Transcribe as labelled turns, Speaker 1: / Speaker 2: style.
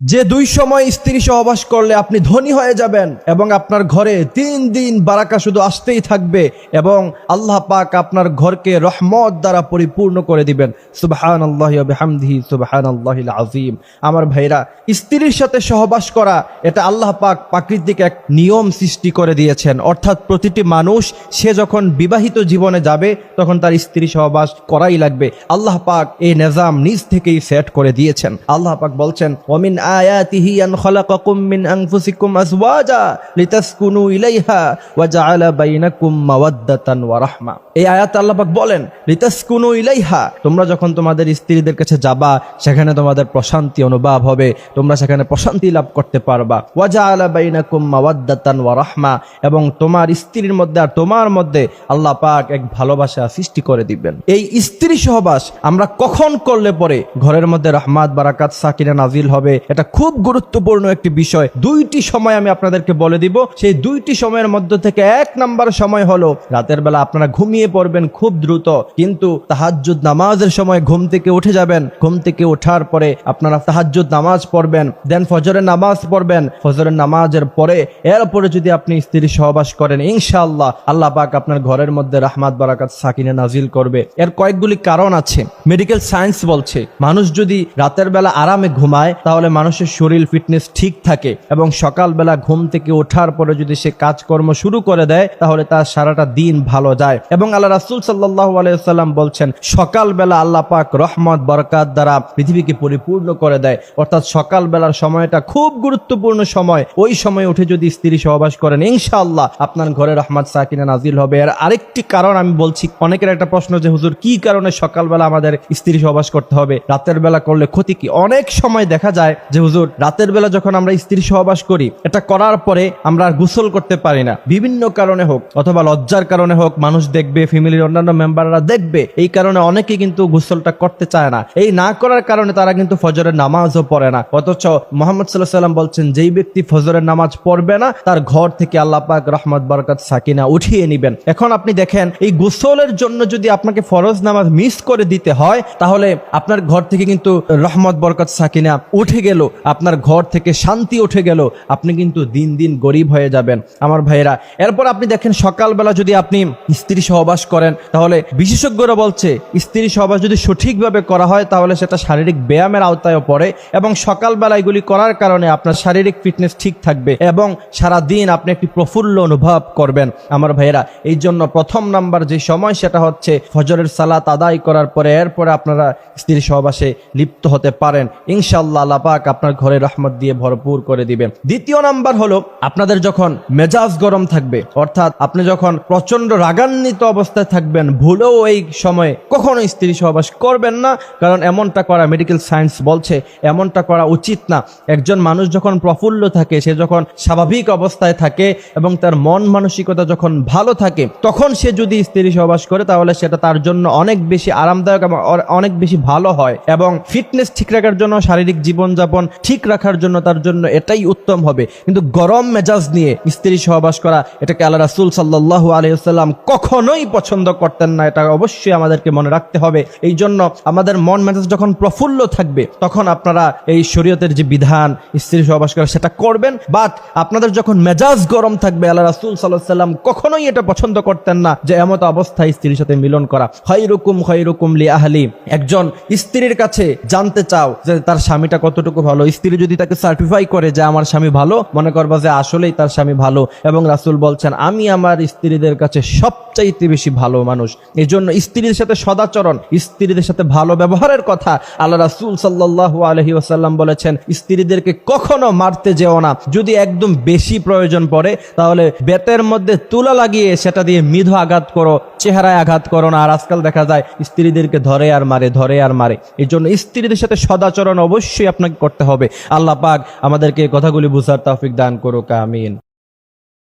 Speaker 1: যে দুই সময় স্ত্রী সহবাস করলে আপনি ধনী হয়ে যাবেন এবং আপনার ঘরে তিন দিন বারাকা শুধু আসতেই থাকবে এবং আল্লাহ পাক আপনার ঘরকে রহমত দ্বারা পরিপূর্ণ করে দিবেন। সুবহান আল্লাহ হামদিহি সুবহান আল্লাহ আজিম আমার ভাইরা, স্ত্রীর সাথে সহবাস করা, এটা আল্লাহ পাক প্রাকৃতিক এক নিয়ম সৃষ্টি করে দিয়েছেন। অর্থাৎ প্রতিটি মানুষ, সে যখন বিবাহিত জীবনে যাবে, তখন তার স্ত্রী সহবাস করাই লাগবে। আল্লাহ পাক এই নিজাম নিজ থেকেই সেট করে দিয়েছেন। আল্লাহ পাক বলছেন ওমিন আয়াতিহি আন খালাকাকুম মিন আনফুসিকুম আজওয়াজা লিতাসকুনু ইলাইহা ওয়া জাআলা বাইনাকুম মাওয়াদ্দাতান ওয়া রাহমা। এই আয়াত আল্লাহ পাক বলেন, লিতাসকুনু ইলাইহা, তোমরা যখন তোমাদের স্ত্রীদের কাছে যাবা, সেখানে তোমাদের প্রশান্তি অনুভব হবে, তোমরা সেখানে প্রশান্তি লাভ করতে পারবা। ওয়া জাআলা বাইনাকুম মাওয়াদ্দাতান ওয়া রাহমা, এবং তোমার স্ত্রীর মধ্যে আর তোমার মধ্যে আল্লাহ পাক এক ভালোবাসা সৃষ্টি করে দিবেন। এই স্ত্রী সহবাস আমরা কখন করলে পরে ঘরের মধ্যে রহমাত, বারাকাত, সাকিনা নাজিল হবে এটা খুব গুরুত্বপূর্ণ একটি বিষয়। দুইটি সময় আমি আপনাদেরকে বলে দিব। সেই দুইটি সময়ের মধ্য থেকে এক নাম্বার সময় হলো, রাতের বেলা আপনারা ঘুমিয়ে পড়বেন খুব দ্রুত, কিন্তু তাহাজ্জুদ নামাজের সময় ঘুম থেকে উঠে যাবেন। ঘুম থেকে ওঠার পরে আপনারা তাহাজ্জুদ নামাজ পড়বেন, দেন ফজরের নামাজ পড়বেন। ফজরের নামাজের পরে এরপরে যদি আপনি স্ত্রী সহবাস করেন, ইনশাআল্লাহ আল্লাহ পাক আপনার ঘরের মধ্যে রাহমাত, বারাকাত, সাকিনে নাজিল করবে। এর কয়েকগুলি কারণ আছে। মেডিকেল সায়েন্স বলছে, মানুষ যদি রাতের বেলা আরামে ঘুমায়, তাহলে মানুষের শরীর ফিটনেস ঠিক থাকে এবং সকালবেলা ঘুম থেকে ওঠার পরে যদি সে কাজকর্ম শুরু করে দেয়, তাহলে তার সারাটা দিন ভালো যায়। এবং আল্লাহ রাসুল সাল্লাহ আলাইসাল্লাম বলছেন, সকালবেলা আল্লাহ পাক রহমত, বরকাত দ্বারা পৃথিবীকে পরিপূর্ণ করে দেয়। অর্থাৎ সকালবেলার সময়টা খুব গুরুত্বপূর্ণ সময়। ওই সময় উঠে যদি স্ত্রী সহবাস করেন, ইনশাআল্লাহ আপনার ঘরে রহমত, সাকিনা, নাজিল হবে। আর আরেকটি কারণ আমি বলছি, অনেকের একটা প্রশ্ন যে, হুজুর, কি কারণে সকালবেলা আমাদের স্ত্রী সহবাস করতে হবে? রাতের বেলা করলে ক্ষতি কি? অনেক সময় দেখা যায় হুজুর, রাতের বেলা যখন আমরা স্ত্রী সহবাস করি, এটা করার পরে আমরা গোসল করতে পারি না। বিভিন্ন কারণে হোক, অথবা লজ্জার কারণে হোক, মানুষ দেখবে ফ্যামিলির অন্যান্য মেম্বাররা দেখবে, এই কারণে অনেকে কিন্তু গোসলটা করতে চায় না। এই না করার কারণে তারা কিন্তু ফজরের নামাজও পড়ে না। অথচ মোহাম্মদ সাল্লাহ সাল্লাম বলছেন, যেই ব্যক্তি ফজরের নামাজ পড়বে না, তার ঘর থেকে আল্লাহ পাক রহমত, বরকত, সাকিনা উঠিয়ে নিবেন। এখন আপনি দেখেন, এই গোসলের জন্য যদি আপনাকে ফরজ নামাজ মিস করে দিতে হয়, তাহলে আপনার ঘর থেকে কিন্তু রহমত, বরকত, সাকিনা উঠে গেল। আপনার ঘর থেকে শান্তি উঠে গেল, আপনি কিন্তু দিন দিন গরিব হয়ে যাবেন। আমার ভাইয়েরা, এরপর আপনি দেখেন সকালবেলা যদি আপনি স্ত্রী সহবাস করেন, তাহলে বিশেষজ্ঞরা বলছে, স্ত্রী সহবাস যদি সঠিকভাবে করা হয়, তাহলে সেটা শারীরিক ব্যায়ামের আওতায়ও পড়ে এবং সকালবেলা এগুলি করার কারণে আপনার শারীরিক ফিটনেস ঠিক থাকবে এবং সারা দিন আপনি একটি প্রফুল্ল অনুভব করবেন। আমার ভাইয়েরা এই জন্য প্রথম নাম্বার যে সময়, সেটা হচ্ছে ফজরের সালাত আদায় করার পরে, এরপরে আপনারা স্ত্রী সহবাসে লিপ্ত হতে পারেন। ইনশাল্লাহ আল্লাহ পাক আপনার ঘরে রহমত দিয়ে ভরপুর করে দিবেন। দ্বিতীয় নাম্বার হলো, আপনাদের যখন মেজাজ গরম থাকবে, অর্থাৎ আপনি যখন প্রচণ্ড রাগান্বিত অবস্থায় থাকবেন, ভুলেও এই সময়ে কখনো স্ত্রী সহবাস করবেন না, কারণ এমনটা করা মেডিকেল সায়েন্স বলছে, এমনটা করা উচিত না। একজন মানুষ যখন প্রফুল্ল থাকে, সে যখন স্বাভাবিক অবস্থায় থাকে এবং তার মন মানসিকতা যখন ভালো থাকে, তখন সে যদি স্ত্রী সহবাস করে, তাহলে সেটা তার জন্য অনেক বেশি আরামদায়ক এবং অনেক বেশি ভালো হয় এবং ফিটনেস ঠিক রাখার জন্য শারীরিক জীবনযাপন ঠিক রাখার জন্য তার জন্য এটাই উত্তম হবে। কিন্তু গরম মেজাজ নিয়ে স্ত্রী সহবাস করা, এটাকে আল্লাহ রাসুল সাল্লাহ আলহিহাল্লাম কখনোই পছন্দ করতেন না, এটা অবশ্যই আমাদেরকে মনে রাখতে হবে। এই জন্য আমাদের মন মেজাজ যখন প্রফুল্ল থাকবে, তখন আপনারা এই শরীয়তের যে বিধান, স্ত্রী সহবাস করা, সেটা করবেন। বাট আপনাদের যখন মেজাজ গরম থাকবে, আল্লাহ রাসুল সাল্লাহ সাল্লাম কখনোই এটা পছন্দ করতেন না যে এমত অবস্থায় স্ত্রীর সাথে মিলন করা। খৈরুকুম খৈরুকুম লি আহলি, একজন স্ত্রীর কাছে জানতে চাও যে তার স্বামীটা কতটুকু ভালো। স্ত্রী যদি তাকে সার্টিফাই করে যে আমার স্বামী ভালো, মনে করবা যে আসলেই তার স্বামী ভালো এবং রাসুল বলছেন, আমি আমার স্ত্রীদের কাছে সবচাইতে বেশি ভালো মানুষ। এই জন্য স্ত্রীর সাথে সদাচরণ, স্ত্রীদের সাথে ভালো ব্যবহারের কথা আল্লাহ রাসুল সাল্লাহ আলহি ওসাল্লাম বলেছেন, স্ত্রীদেরকে কখনো মারতে যেও না। যদি একদম বেশি প্রয়োজন পড়ে, তাহলে বেতের মধ্যে তুলা লাগিয়ে সেটা দিয়ে মৃধু আঘাত করো, চেহারায় আঘাত করো না। আর আজকাল দেখা যায়, স্ত্রীদেরকে ধরে আর মারে, ধরে আর মারে। এই জন্য স্ত্রীদের সাথে সদাচরণ অবশ্যই আপনাকে করতে হবে। আল্লাহ পাক আমাদেরকে কথাগুলি বুঝার তাফিক দান করুক আমিন।